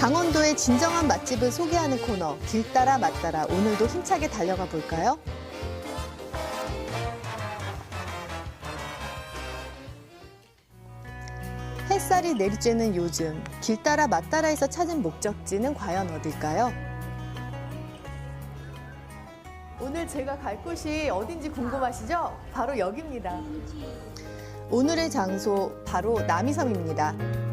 강원도의 진정한 맛집을 소개하는 코너 길 따라 맛 따라 오늘도 힘차게 달려가 볼까요? 햇살이 내리쬐는 요즘 길 따라 맛 따라에서 찾은 목적지는 과연 어딜까요? 오늘 제가 갈 곳이 어딘지 궁금하시죠? 바로 여기입니다. 오늘의 장소 바로 남이섬입니다.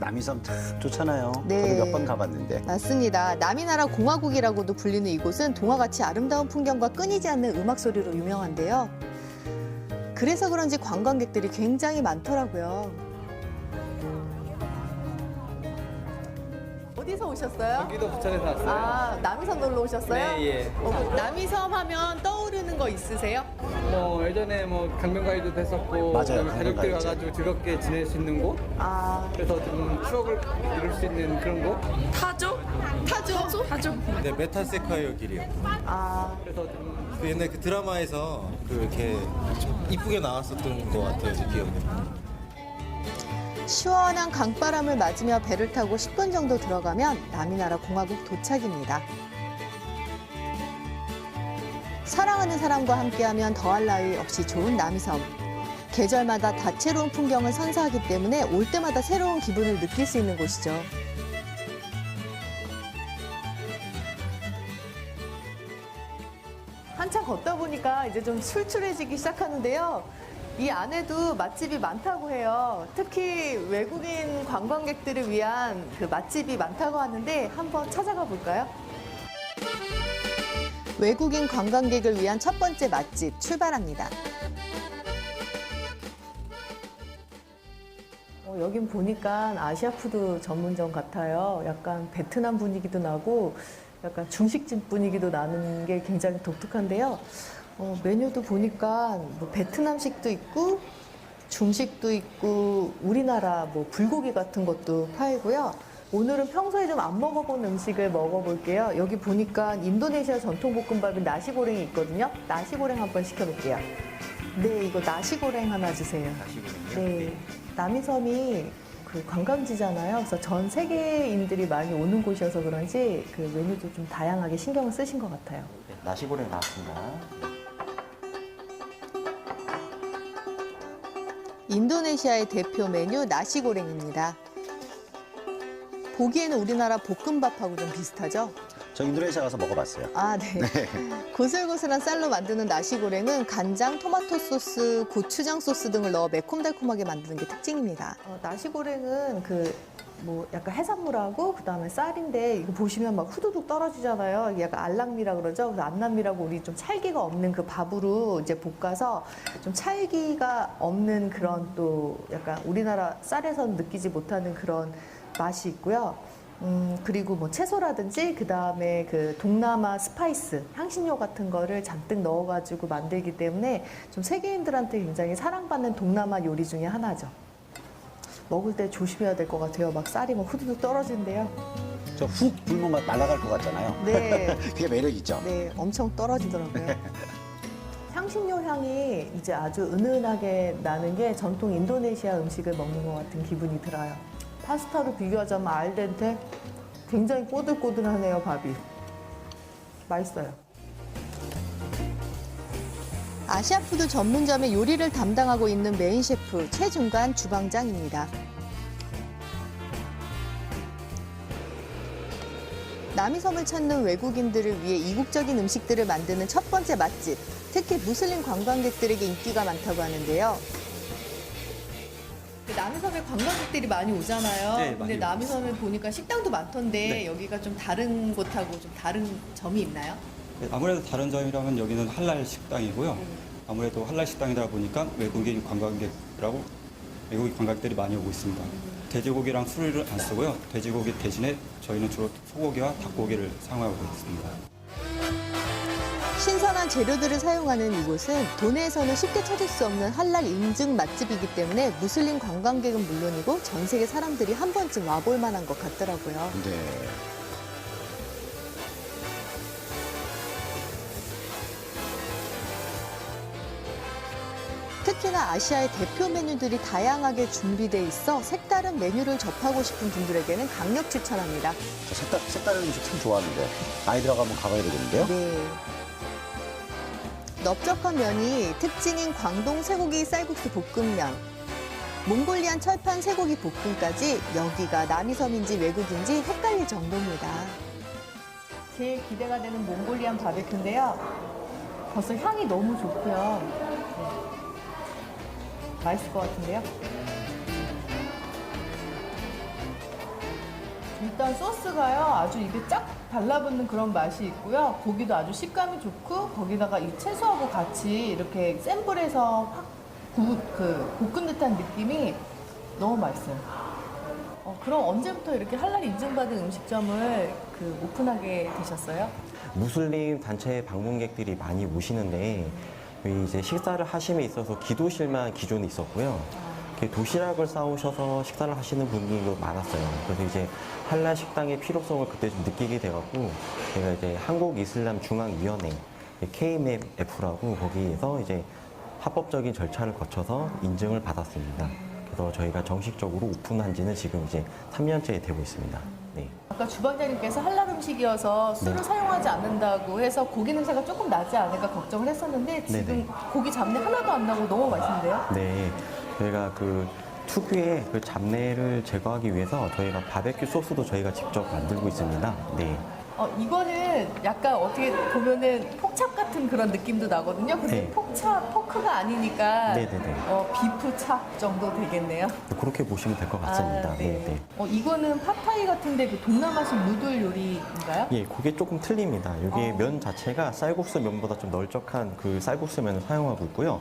남이섬 참 좋잖아요. 네. 저도 몇 번 가봤는데. 맞습니다. 남이나라 공화국이라고도 불리는 이곳은 동화 같이 아름다운 풍경과 끊이지 않는 음악 소리로 유명한데요. 그래서 그런지 관광객들이 굉장히 많더라고요. 오셨어요? 경기도 부천에서 왔어요. 아, 남이섬 놀러 오셨어요? 네, 예. 어, 남이섬 하면 떠오르는 거 있으세요? 뭐 예전에 뭐 강변가이드도 했었고 맞아요, 그다음에 가족들 강변가이드. 와가지고 즐겁게 지낼 수 있는 곳. 아, 그래서 좀 추억을 이룰 수 있는 그런 곳. 타조? 타조? 타조. 네, 메타세콰이어 길이요. 아, 그래서 좀 그 옛날 그 드라마에서 그 이렇게 좀 이쁘게 나왔었던 것 같아요, 제 기억에. 시원한 강바람을 맞으며 배를 타고 10분 정도 들어가면 남이나라 공화국 도착입니다. 사랑하는 사람과 함께하면 더할 나위 없이 좋은 남이섬. 계절마다 다채로운 풍경을 선사하기 때문에 올 때마다 새로운 기분을 느낄 수 있는 곳이죠. 한참 걷다 보니까 이제 좀 출출해지기 시작하는데요. 이 안에도 맛집이 많다고 해요. 특히 외국인 관광객들을 위한 그 맛집이 많다고 하는데 한번 찾아가 볼까요? 외국인 관광객을 위한 첫 번째 맛집 출발합니다. 어, 여긴 보니까 아시아 푸드 전문점 같아요. 약간 베트남 분위기도 나고 약간 중식집 분위기도 나는 게 굉장히 독특한데요. 어, 메뉴도 보니까 뭐 베트남식도 있고 중식도 있고 우리나라 뭐 불고기 같은 것도 팔고요. 오늘은 평소에 좀 안 먹어본 음식을 먹어볼게요. 여기 보니까 인도네시아 전통 볶음밥인 나시고랭이 있거든요. 나시고랭 한번 시켜볼게요. 네, 이거 나시고랭 하나 주세요. 네, 남이섬이 그 관광지잖아요. 그래서 전 세계인들이 많이 오는 곳이어서 그런지 그 메뉴도 좀 다양하게 신경을 쓰신 것 같아요. 나시고랭 나왔습니다. 인도네시아의 대표 메뉴 나시고랭입니다. 보기에는 우리나라 볶음밥하고 좀 비슷하죠? 저 인도네시아 가서 먹어봤어요. 아, 네. 고슬고슬한 쌀로 만드는 나시고랭은 간장, 토마토 소스, 고추장 소스 등을 넣어 매콤달콤하게 만드는 게 특징입니다. 어, 나시고랭은 그 뭐 약간 해산물하고 그다음에 쌀인데 이거 보시면 막 후두둑 떨어지잖아요. 약간 알랑미라 그러죠. 그래서 안남미라고 우리 좀 찰기가 없는 그 밥으로 이제 볶아서 좀 찰기가 없는 그런 또 약간 우리나라 쌀에서는 느끼지 못하는 그런 맛이 있고요. 음, 그리고 뭐 채소라든지 그 다음에 그 동남아 스파이스, 향신료 같은 거를 잔뜩 넣어가지고 만들기 때문에 좀 세계인들한테 굉장히 사랑받는 동남아 요리 중에 하나죠. 먹을 때 조심해야 될 것 같아요. 막 쌀이 막 후두둑 떨어지는데요. 저 훅 불면 막 날아갈 것 같잖아요. 네. 그게 매력 있죠. 네, 엄청 떨어지더라고요. 향신료 향이 이제 아주 은은하게 나는 게 전통 인도네시아 음식을 먹는 것 같은 기분이 들어요. 파스타로 비교하자면 알덴테 굉장히 꼬들꼬들하네요, 밥이. 맛있어요. 아시아푸드 전문점의 요리를 담당하고 있는 메인 셰프 최중관 주방장입니다. 남이섬을 찾는 외국인들을 위해 이국적인 음식들을 만드는 첫 번째 맛집. 특히 무슬림 관광객들에게 인기가 많다고 하는데요. 그 남이섬에 관광객들이 많이 오잖아요. 네, 근데 많이 남이섬에 보니까 식당도 많던데 네. 여기가 좀 다른 곳하고 좀 다른 점이 있나요? 네, 아무래도 다른 점이라면 여기는 할랄 식당이고요. 아무래도 할랄 식당이다 보니까 외국인 관광객이라고 외국인 관광객들이 많이 오고 있습니다. 돼지고기랑 술을 안 쓰고요. 돼지고기 대신에 저희는 주로 소고기와 닭고기를 사용하고 있습니다. 신선한 재료들을 사용하는 이곳은 도내에서는 쉽게 찾을 수 없는 할랄 인증 맛집이기 때문에 무슬림 관광객은 물론이고 전 세계 사람들이 한 번쯤 와볼 만한 것 같더라고요. 네. 특히나 아시아의 대표 메뉴들이 다양하게 준비돼 있어 색다른 메뉴를 접하고 싶은 분들에게는 강력 추천합니다. 저 색깔, 색다른 음식 참 좋아하는데 아이들하고 한번 가봐야 되겠는데요? 네. 넓적한 면이 특징인 광동 쇠고기 쌀국수 볶음면, 몽골리안 철판 쇠고기 볶음까지 여기가 남이섬인지 외국인지 헷갈릴 정도입니다. 제일 기대가 되는 몽골리안 바베큐인데요. 벌써 향이 너무 좋고요. 네. 맛있을 것 같은데요. 일단 소스가요 아주 입에 쫙 달라붙는 그런 맛이 있고요 고기도 아주 식감이 좋고 거기다가 이 채소하고 같이 이렇게 센 불에서 확 구, 그 볶은 듯한 느낌이 너무 맛있어요. 어, 그럼 언제부터 이렇게 할랄 인증받은 음식점을 그 오픈하게 되셨어요? 무슬림 단체 방문객들이 많이 오시는데 이 이제 식사를 하심에 있어서 기도실만 기존에 있었고요. 도시락을 싸오셔서 식사를 하시는 분들도 많았어요. 그래서 이제 할랄 식당의 필요성을 그때 좀 느끼게 돼갖고 제가 이제 한국 이슬람 중앙위원회 KMF라고 거기에서 이제 합법적인 절차를 거쳐서 인증을 받았습니다. 그래서 저희가 정식적으로 오픈한 지는 지금 이제 3년째 되고 있습니다. 네. 아까 주방장님께서 할랄 음식이어서 술을 네. 사용하지 않는다고 해서 고기 냄새가 조금 나지 않을까 걱정을 했었는데 지금 네네. 고기 잡내 하나도 안 나고 너무 맛있는데요? 네, 저희가 그 특유의 그 잡내를 제거하기 위해서 저희가 바베큐 소스도 저희가 직접 만들고 있습니다. 네, 어, 이거는 약간 어떻게 보면은 폭찹 같은 그런 느낌도 나거든요. 근데 네. 폭찹, 포크가 아니니까 네네네. 어, 비프 찹 정도 되겠네요. 그렇게 보시면 될 것 같습니다. 아, 네, 네. 어, 이거는 팟타이 같은데 그 동남아식 누들 요리인가요? 예, 그게 조금 틀립니다. 여기 어. 면 자체가 쌀국수 면보다 좀 널쩍한 그 쌀국수 면을 사용하고 있고요.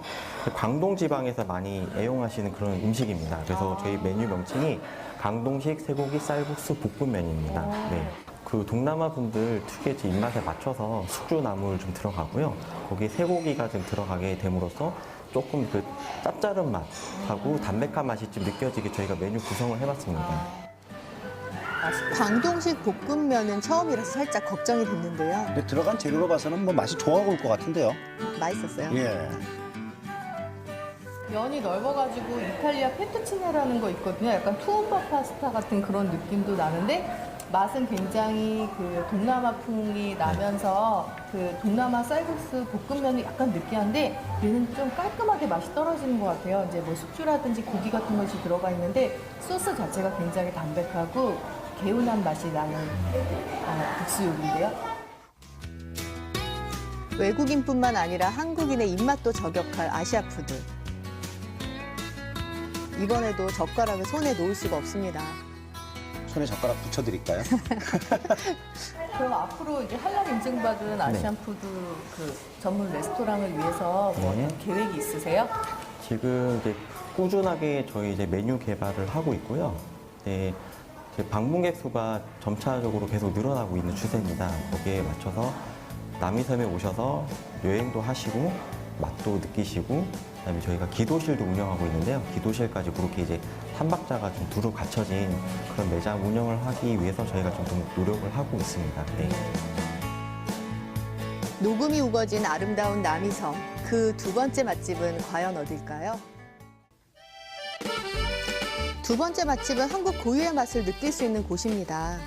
광동 지방에서 많이 애용하시는 그런 음식입니다. 그래서 아. 저희 메뉴 명칭이 강동식 쇠고기 쌀국수 볶음면입니다. 어. 네. 그 동남아 분들 특유의 제 입맛에 맞춰서 숙주나물 좀 들어가고요. 거기 쇠고기가 좀 들어가게 됨으로써 조금 그 짭짤한 맛하고 담백한 맛이 좀 느껴지게 저희가 메뉴 구성을 해봤습니다. 광동식 볶음면은 처음이라서 살짝 걱정이 됐는데요. 근데 들어간 재료로 봐서는 뭐 맛이 좋아하고 올것 같은데요? 맛있었어요. 예. 면이 넓어가지고 이탈리아 페투치네라는 거 있거든요. 약간 투움바 파스타 같은 그런 느낌도 나는데 맛은 굉장히 그 동남아풍이 나면서 그 동남아 쌀국수 볶음면이 약간 느끼한데 얘는 좀 깔끔하게 맛이 떨어지는 것 같아요. 이제 뭐 숙주라든지 고기 같은 것이 들어가 있는데 소스 자체가 굉장히 담백하고 개운한 맛이 나는 어, 국수 요리인데요. 외국인뿐만 아니라 한국인의 입맛도 저격할 아시아 푸드. 이번에도 젓가락을 손에 놓을 수가 없습니다. 손에 젓가락 붙여드릴까요? 그럼 앞으로 이제 할랄 인증받은 아시안 푸드 그 전문 레스토랑을 위해서 뭐 네. 어떤 계획이 있으세요? 지금 이제 꾸준하게 저희 이제 메뉴 개발을 하고 있고요. 네, 이제 방문객 수가 점차적으로 계속 늘어나고 있는 추세입니다. 거기에 맞춰서 남이섬에 오셔서 여행도 하시고 맛도 느끼시고 그다음에 저희가 기도실도 운영하고 있는데요. 기도실까지 그렇게 이제 삼박자가 좀 두루 갖춰진 그런 매장 운영을 하기 위해서 저희가 좀더 노력을 하고 있습니다. 네. 녹음이 우거진 아름다운 남이섬. 그 두 번째 맛집은 과연 어딜까요? 두 번째 맛집은 한국 고유의 맛을 느낄 수 있는 곳입니다.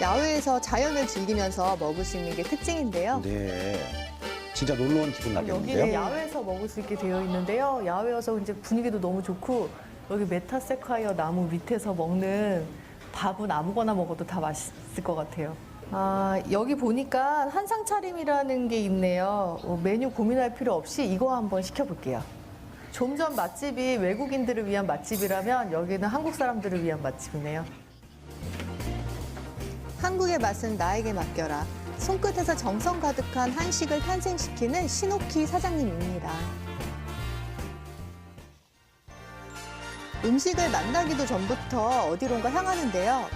야외에서 자연을 즐기면서 먹을 수 있는 게 특징인데요. 네. 진짜 놀러 온 기분 여기는 나겠는데요? 야외에서 먹을 수 있게 되어 있는데요. 야외여서 이제 분위기도 너무 좋고 여기 메타세콰이어 나무 밑에서 먹는 밥은 아무거나 먹어도 다 맛있을 것 같아요. 아, 여기 보니까 한상 차림이라는 게 있네요. 어, 메뉴 고민할 필요 없이 이거 한번 시켜볼게요. 좀 전 맛집이 외국인들을 위한 맛집이라면 여기는 한국 사람들을 위한 맛집이네요. 한국의 맛은 나에게 맡겨라. 손끝에서 정성 가득한 한식을 탄생시키는 신호키 사장님입니다. 음식을 만나기도 전부터 어디론가 향하는데요.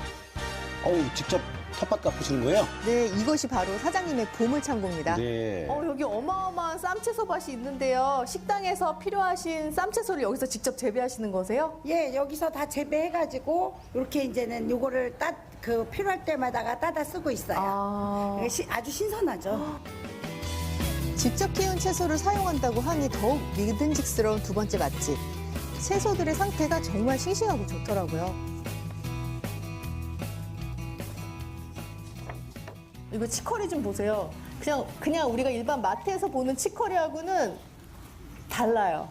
어우, 직접 텃밭 깎으시는 거예요? 네, 이것이 바로 사장님의 보물창고입니다. 네. 어, 여기 어마어마한 쌈채소밭이 있는데요. 식당에서 필요하신 쌈채소를 여기서 직접 재배하시는 거세요? 예, 여기서 다 재배해가지고 이렇게 이제는 요거를 따, 그 필요할 때마다가 따다 쓰고 있어요. 아, 이게 시- 아주 신선하죠. 직접 키운 채소를 사용한다고 하니 더욱 믿음직스러운 두 번째 맛집. 채소들의 상태가 정말 싱싱하고 좋더라고요. 이거 치커리 좀 보세요. 그냥 그냥 우리가 일반 마트에서 보는 치커리하고는 달라요.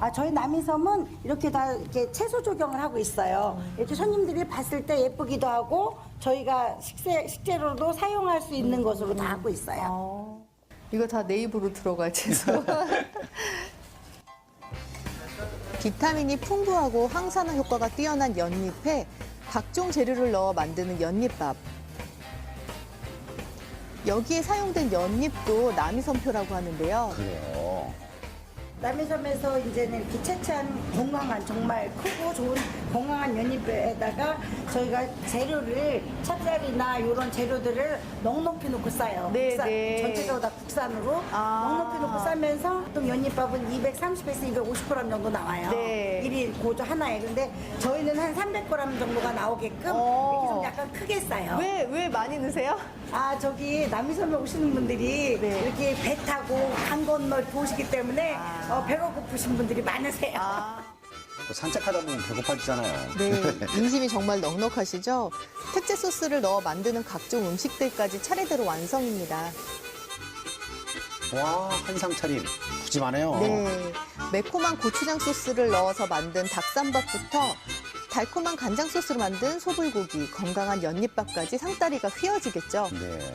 아, 저희 남이섬은 이렇게 다 이렇게 채소 조경을 하고 있어요. 이렇게 손님들이 봤을 때 예쁘기도 하고 저희가 식재, 식재료로도 사용할 수 있는 것으로 다 하고 있어요. 이거 다내 입으로 들어갈 채소. 비타민이 풍부하고 항산화 효과가 뛰어난 연잎에 각종 재료를 넣어 만드는 연잎밥. 여기에 사용된 연잎도 남이섬표라고 하는데요. 그래요. 남해섬에서 이제는 이렇게 채취한 건강한 정말 크고 좋은 건강한 연잎에다가 저희가 재료를 찹쌀이나 이런 재료들을 넉넉히 놓고 싸요. 네, 네. 전체 다 국산으로 아. 넉넉히 놓고 싸면서 보통 연잎밥은 230에서 250g 정도 나와요. 네. 일 1인 고조 하나에. 근데 저희는 한 300g 정도가 나오게끔 어. 이렇게 좀 약간 크게 싸요. 왜, 왜 많이 넣으세요? 아 저기 남이섬에 오시는 분들이 네. 이렇게 배 타고 강 건너 이렇게 오시기 때문에 아. 어, 배가 고프신 분들이 많으세요. 또 산책하다 보면 배고파지잖아요. 네, 인심이 정말 넉넉하시죠? 특제 소스를 넣어 만드는 각종 음식들까지 차례대로 완성입니다. 와, 한상 차림. 푸짐하네요. 네, 매콤한 고추장 소스를 넣어서 만든 닭쌈밥부터 달콤한 간장 소스로 만든 소불고기, 건강한 연잎밥까지 상다리가 휘어지겠죠. 네.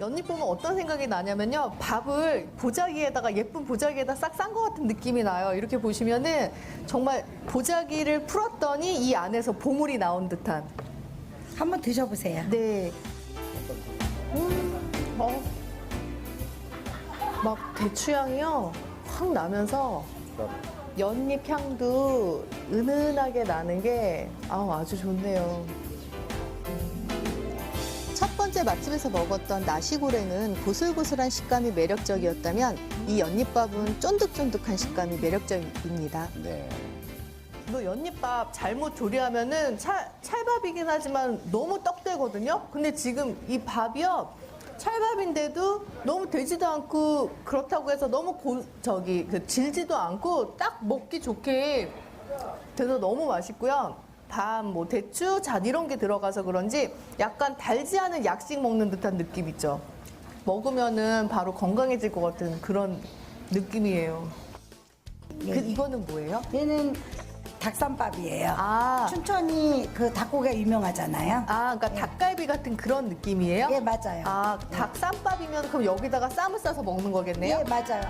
연잎 보면 어떤 생각이 나냐면요. 밥을 보자기에다가 예쁜 보자기에다 싹 싼 것 같은 느낌이 나요. 이렇게 보시면은 정말 보자기를 풀었더니 이 안에서 보물이 나온 듯한. 한번 드셔보세요. 네. 음, 어. 막 대추향이요. 확 나면서 연잎 향도 은은하게 나는 게 아우, 아주 좋네요. 첫 번째 맛집에서 먹었던 나시고랭은 고슬고슬한 식감이 매력적이었다면 이 연잎밥은 쫀득쫀득한 식감이 매력적입니다. 네. 너 연잎밥 잘못 조리하면은 찰, 찰밥이긴 하지만 너무 떡되거든요. 근데 지금 이 밥이요. 찰밥인데도 너무 되지도 않고 그렇다고 해서 너무 고, 저기 그 질지도 않고 딱 먹기 좋게 돼서 너무 맛있고요. 밥, 뭐 대추, 잣 이런 게 들어가서 그런지 약간 달지 않은 약식 먹는 듯한 느낌 있죠. 먹으면은 바로 건강해질 것 같은 그런 느낌이에요. 그, 이거는 뭐예요? 얘는 닭쌈밥이에요. 아, 춘천이 그 닭고기가 유명하잖아요. 아, 그러니까 닭갈비 같은 그런 느낌이에요? 예, 맞아요. 아, 닭쌈밥이면 그럼 여기다가 쌈을 싸서 먹는 거겠네요? 예, 맞아요.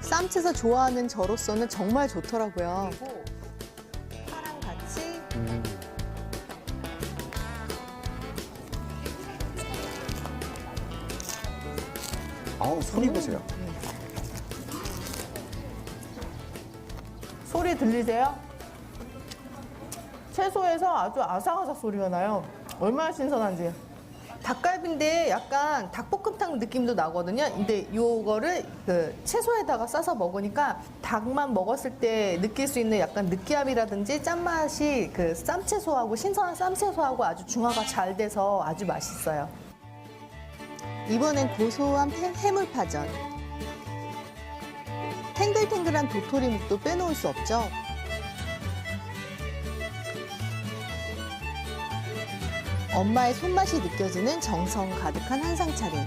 쌈채서 좋아하는 저로서는 정말 좋더라고요. 그리고 파랑 같이 아우, 소리 보세요. 소리 들리세요? 채소에서 아주 아삭아삭 소리가 나요. 얼마나 신선한지. 닭갈비인데 약간 닭볶음탕 느낌도 나거든요. 근데 요거를 그 채소에다가 싸서 먹으니까 닭만 먹었을 때 느낄 수 있는 약간 느끼함이라든지 짠맛이 그 쌈채소하고 신선한 쌈채소하고 아주 중화가 잘 돼서 아주 맛있어요. 이번엔 고소한 해- 해물파전. 탱글탱글한 도토리묵도 빼놓을 수 없죠. 엄마의 손맛이 느껴지는 정성 가득한 한상 차림.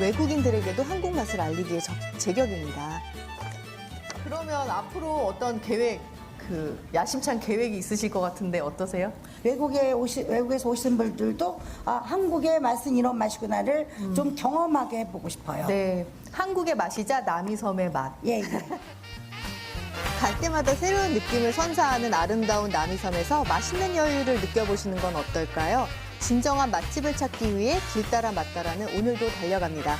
외국인들에게도 한국 맛을 알리기에 적, 제격입니다. 그러면 앞으로 어떤 계획, 그 야심찬 계획이 있으실 것 같은데 어떠세요? 외국에 오시, 외국에서 오신 분들도 아, 한국의 맛은 이런 맛이구나를 좀 경험하게 해보고 싶어요. 네, 한국의 맛이자 남이섬의 맛. 예, 예. 갈 때마다 새로운 느낌을 선사하는 아름다운 남이섬에서 맛있는 여유를 느껴보시는 건 어떨까요? 진정한 맛집을 찾기 위해 길 따라 맛 따라는 오늘도 달려갑니다.